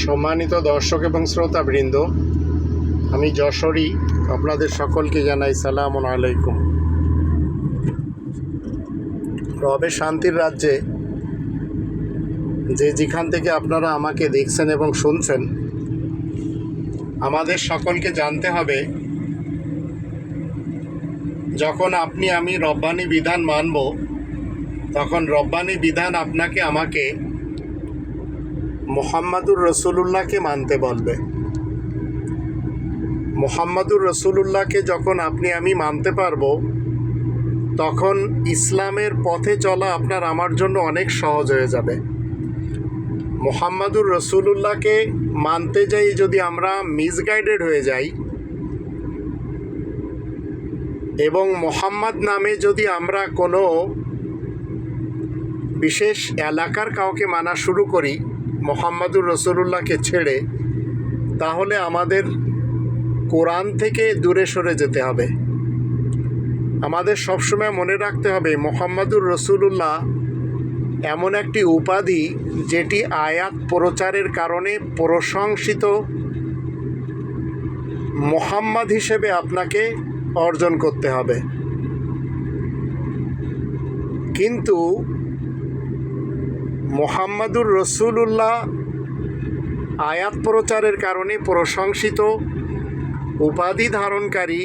সম্মানিত দর্শক এবং শ্রোতাবৃন্দ, আমি যশোরী, আপনাদের সকলকে জানাই সালাম আলাইকুম। রবে শান্তির রাজ্যে যে যেখান থেকে আপনারা আমাকে দেখছেন এবং শুনছেন, আমাদের সকলকে জানতে হবে, যখন আপনি আমি রব্বানি বিধান মানব, তখন রব্বানি বিধান আপনাকে আমাকে মোহাম্মদুর রসুলুল্লাহকে মানতে বলবে। মোহাম্মদুর রসুলুল্লাহকে যখন আপনি, আমি মানতে পারব, তখন ইসলামের পথে চলা আপনার আমার জন্য অনেক সহজ হয়ে যাবে। মোহাম্মদুর রসুলুল্লাহকে মানতে যাই যদি আমরা মিসগাইডেড হয়ে যাই, এবং মোহাম্মদ নামে যদি আমরা কোনো বিশেষ এলাকার কাউকে মানা শুরু করি মোহাম্মদুর রসুলুল্লাহকে ছেড়ে, তাহলে আমাদের কোরআন থেকে দূরে সরে যেতে হবে। আমাদের সবসময় মনে রাখতে হবে, মোহাম্মদুর রসুলুল্লাহ এমন একটি উপাধি যেটি আয়াত প্রচারের কারণে প্রশংসিত মোহাম্মদ হিসেবে আপনাকে অর্জন করতে হবে। কিন্তু মোহাম্মদুর রসুলুল্লাহ আয়াত প্রচারের কারণে প্রশংসিত উপাধি ধারণকারী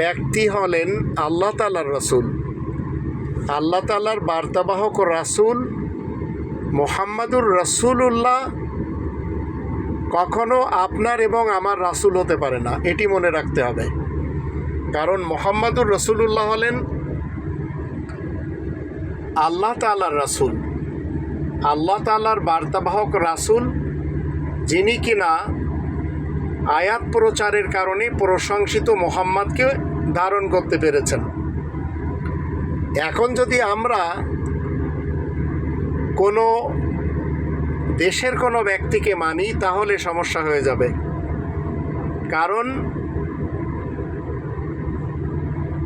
ব্যক্তি হলেন আল্লাহ তালার রসুল। আল্লাহ তালার বার্তাবাহক রাসুল মোহাম্মদুর রসুলুল্লাহ কখনো আপনার এবং আমার রাসুল হতে পারে না, এটি মনে রাখতে হবে। কারণ মোহাম্মদুর রসুলুল্লাহ হলেন আল্লাহ তালার রাসুল। আল্লাহ তালার বার্তাবাহক রাসুল, যিনি কিনা আয়াত প্রচারের কারণে প্রশংসিত মোহাম্মদকে ধারণ করতে পেরেছেন। এখন যদি আমরা কোনো দেশের কোনো ব্যক্তিকে মানি, তাহলে সমস্যা হয়ে যাবে। কারণ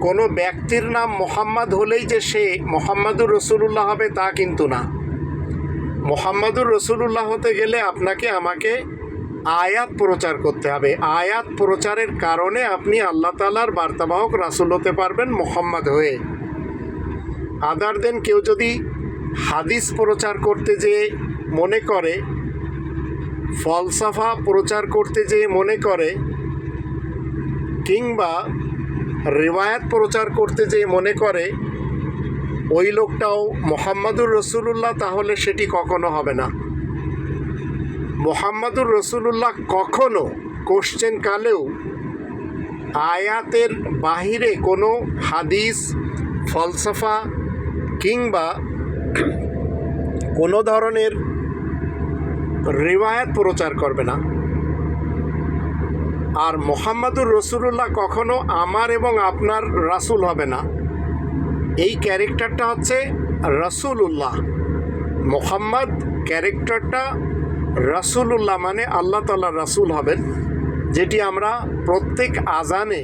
কোনো ব্যক্তির নাম মোহাম্মদ হলেই যে সে মোহাম্মদুর রসুলুল্লাহ হবে, তা কিন্তু না। মোহাম্মদুর রসুলুল্লাহ হতে গেলে আপনাকে আমাকে আয়াত প্রচার করতে হবে। আয়াত প্রচারের কারণে আপনি আল্লাহ তালার বার্তাবাহক রাসুল হতে পারবেন মোহাম্মদ হয়ে। আদার দেন কেউ যদি হাদিস প্রচার করতে যেয়ে মনে করে, ফলসাফা প্রচার করতে যেয়ে মনে করে, কিংবা রেওয়ায়াত প্রচার করতে যেয়ে মনে করে ওই লোকটাও মোহাম্মদুর রসুলুল্লাহ, তাহলে সেটি কখনো হবে না। মোহাম্মদুর রসুলুল্লাহ কখনো কোশ্চেন কালেও আয়াতের বাহিরে কোনো হাদিস, ফলসফা কিংবা কোনো ধরনের রেওয়ায়াত প্রচার করবে না। আর মোহাম্মদুর রসুলুল্লাহ কখনো আমার এবং আপনার রাসুল হবে না। এই ক্যারেক্টারটা হচ্ছে রসুলুল্লাহ। মোহাম্মদ ক্যারেক্টারটা রসুলুল্লাহ মানে আল্লাহ তাল্লাহ রাসুল হবেন, যেটি আমরা প্রত্যেক আজানে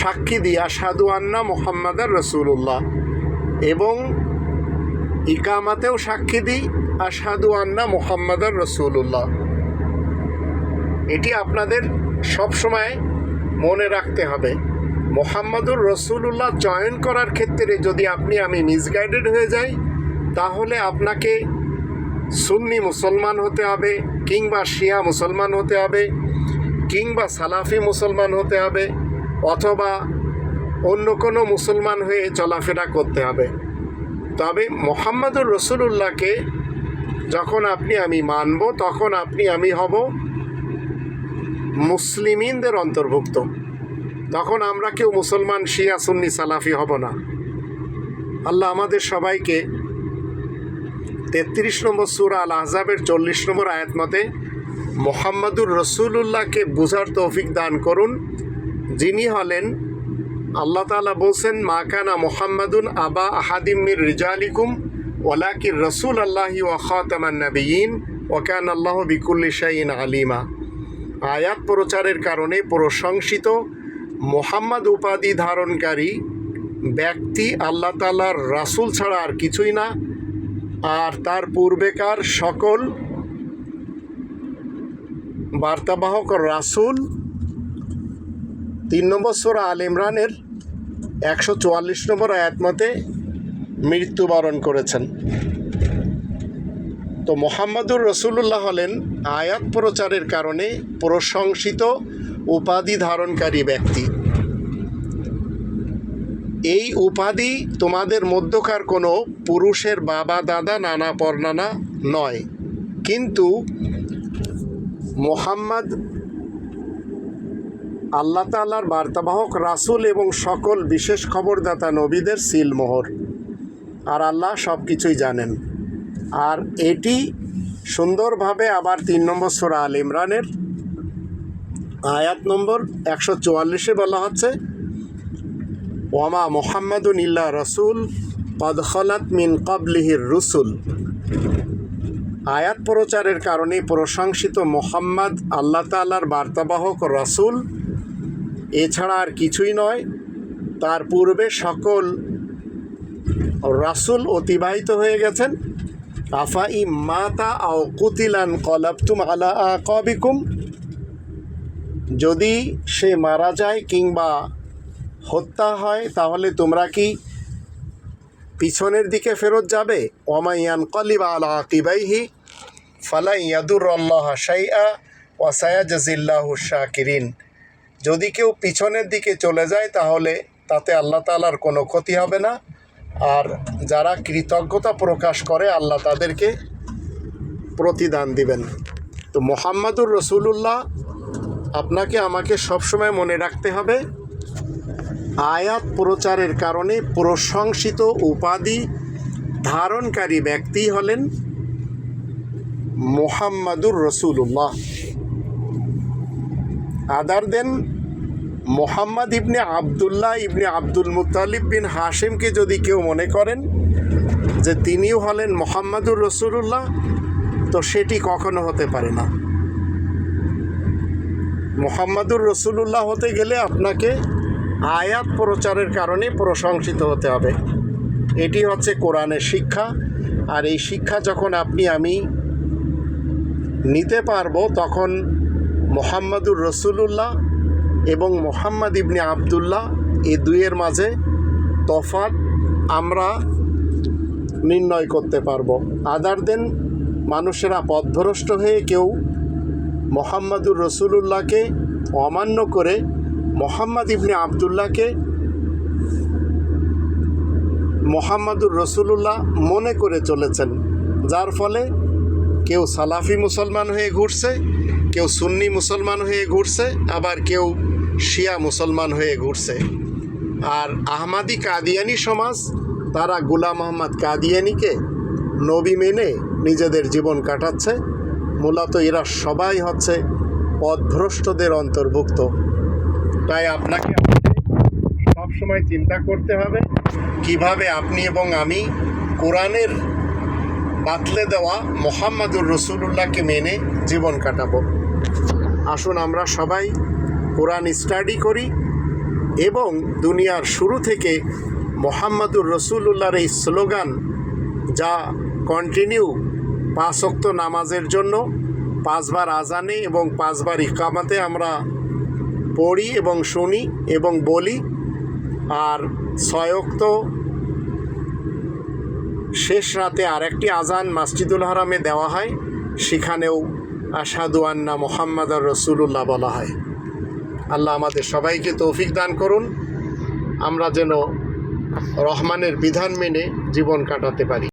সাক্ষী দিই আসাদু আন্না মোহাম্মদার রসুল্লাহ এবং ইকামাতেও সাক্ষী দিই আসাদু আন্না মোহাম্মদার রসুল্লাহ এটি আপনাদের সবসময় মনে রাখতে হবে। মোহাম্মদুর রসুল্লাহ চয়ন করার ক্ষেত্রে যদি আপনি আমি মিসগাইডেড হয়ে যাই, তাহলে আপনাকে সুন্নি মুসলমান হতে হবে, কিংবা শিয়া মুসলমান হতে হবে, কিংবা সালাফি মুসলমান হতে হবে, অথবা অন্য কোনো মুসলমান হয়ে চলাফেরা করতে হবে। তবে মোহাম্মদুর রসুলুল্লাহকে যখন আপনি আমি মানব, তখন আপনি আমি হব মুসলিমিনদের অন্তর্ভুক্ত। তখন আমরা কেউ মুসলমান, শিয়া, সুন্নি, সালাফি হব না। আল্লাহ আমাদের সবাইকে তেত্রিশ নম্বর সুরা আল আহজাবের চল্লিশ নম্বর আয়াত মতে মোহাম্মদুর রসুলুল্লাহকে বুঝার তৌফিক দান করুন। যিনি হলেন আল্লাহ তালা বলছেন মাকানা মোহাম্মদুন আবা আহাদিমির রিজালিকুম ওলাকির রসুল আল্লাহি ওয়াখাতামান নবীন ওকান আল্লাহ বিকুল্লি শাইন আলিমা। আয়াত প্রচারের কারণে প্রশংসিত মোহাম্মদ উপাধি ধারণকারী ব্যক্তি, আল্লাহ তালার রাসুল ছাড়া আর কিছুই না। আর তার পূর্বেকার সকল বার্তাবাহক রাসুল তিন নম্বর সোরা আল ইমরানের একশো চুয়াল্লিশ নম্বর আয়াত মতে মৃত্যুবরণ করেছেন। তো মোহাম্মদুর রসুল্লাহ হলেন আয়াত প্রচারের কারণে প্রশংসিত উপাধি ধারণকারী ব্যক্তি। এই উপাধি তোমাদের মধ্যকার কোনো পুরুষের বাবা, দাদা, নানা, পরনানা নয়। কিন্তু মোহাম্মদ আল্লাহ তাল্লার বার্তাবাহক রাসূল এবং সকল বিশেষ খবরদাতা নবীদের সিলমোহর। আর আল্লাহ সব কিছুই জানেন। আর এটি সুন্দরভাবে আবার তিন নম্বর সোরা আল ইমরানের আয়াত নম্বর একশো চুয়াল্লিশে বলা হচ্ছে, ওয়ামা মোহাম্মদুন ইল্লা রসুল কদখলাত মিন কবলিহির রসুল। আয়াত প্রচারের কারণে প্রশংসিত মোহাম্মদ আল্লাহ তাল্লার বার্তাবাহক রসুল। এছাড়া আর কিছুই নয়, তার পূর্বে সকল রাসুল অতিবাহিত হয়ে গেছেন। আফা ই মাতা আও কুতিলান কলাবতুম আলা কবিকুম যদি সে মারা যায় কিংবা হত্যা হয়, তাহলে তোমরা কি পিছনের দিকে ফেরত যাবে? ওমাইয়ান কলিবা আলা আকিবাইহি ফালা ইয়াদুর আল্লাহ শাইআ ওয়াসায়া জাজিল্লাহ শাকিরিন। যদি কেউ পিছনের দিকে চলে যায়, তাহলে তাতে আল্লাহ তালার কোনো ক্ষতি হবে না। আর যারা কৃতজ্ঞতা প্রকাশ করে, আল্লাহ তাদেরকে প্রতিদান দিবেন। তো মোহাম্মদুর রসুলুল্লাহ আপনাকে আমাকে সবসময় মনে রাখতে হবে, আয়াত প্রচারের কারণে প্রশংসিত উপাধি ধারণকারী ব্যক্তি হলেন মোহাম্মদুর রসুল্লাহ আদার দেন মোহাম্মদ ইবনে আবদুল্লাহ ইবনে আব্দুল মুতালিব বিন হাশিমকে যদি কেউ মনে করেন যে তিনিও হলেন মোহাম্মদুর রসুল্লাহ তো সেটি কখনো হতে পারে না। মোহাম্মদুর রসুল্লাহ হতে গেলে আপনাকে আয়াত প্রচারের কারণে প্রশংসিত হতে হবে। এটি হচ্ছে কোরআনের শিক্ষা। আর এই শিক্ষা যখন আপনি, আমি নিতে পারব, তখন মোহাম্মদুর রসুলুল্লাহ এবং মোহাম্মদ ইবনে আবদুল্লাহ এই দুইয়ের মাঝে তফাৎ আমরা নির্ণয় করতে পারব। আদার দেন মানুষেরা পথভ্রষ্ট হয়ে কেউ মোহাম্মদুর রসুলুল্লাহকে অমান্য করে মোহাম্মদ ইবনে আবদুল্লাহকে মোহাম্মদুর রসুলুল্লাহ মনে করে চলেছেন। যার ফলে কেউ সালাফি মুসলমান হয়ে ঘুরছে, কেউ সুন্নি মুসলমান হয়ে ঘুরছে, আবার কেউ শিয়া মুসলমান হয়ে ঘুরছে। আর আহমাদি কাদিয়ানি সমাজ, তারা গুলাম মোহাম্মদ কাদিয়ানিকে নবী মেনে নিজেদের জীবন কাটাচ্ছে। মূলত এরা সবাই হচ্ছে পথভ্রষ্টদের অন্তর্ভুক্ত। তাই আপনাকে সবসময় চিন্তা করতে হবে, কীভাবে আপনি এবং আমি কোরআনের বাতলে দেওয়া মোহাম্মদুর রসুল্লাহকে মেনে জীবন কাটাবো। আসুন আমরা সবাই কোরআন স্টাডি করি এবং দুনিয়ার শুরু থেকে মোহাম্মদুর রসুল্লাহর এই স্লোগান যা কন্টিনিউ পাঁচ অক্ত নামাজের জন্য পাঁচবার আজানে এবং পাঁচবার ইকামাতে আমরা পড়ি এবং শুনি এবং বলি। আর ছয়ক্ত শেষ রাতে আরেকটি আজান মাসজিদুল হারামে দেওয়া হয়, সেখানেও আসাদু আন্না মোহাম্মদ আর রসুল্লাহ বলা হয়। আল্লাহ আমাদের সবাইকে তৌফিক দান করুন। আমরা যেন রহমানের বিধান মেনে জীবন কাটাতে পারি।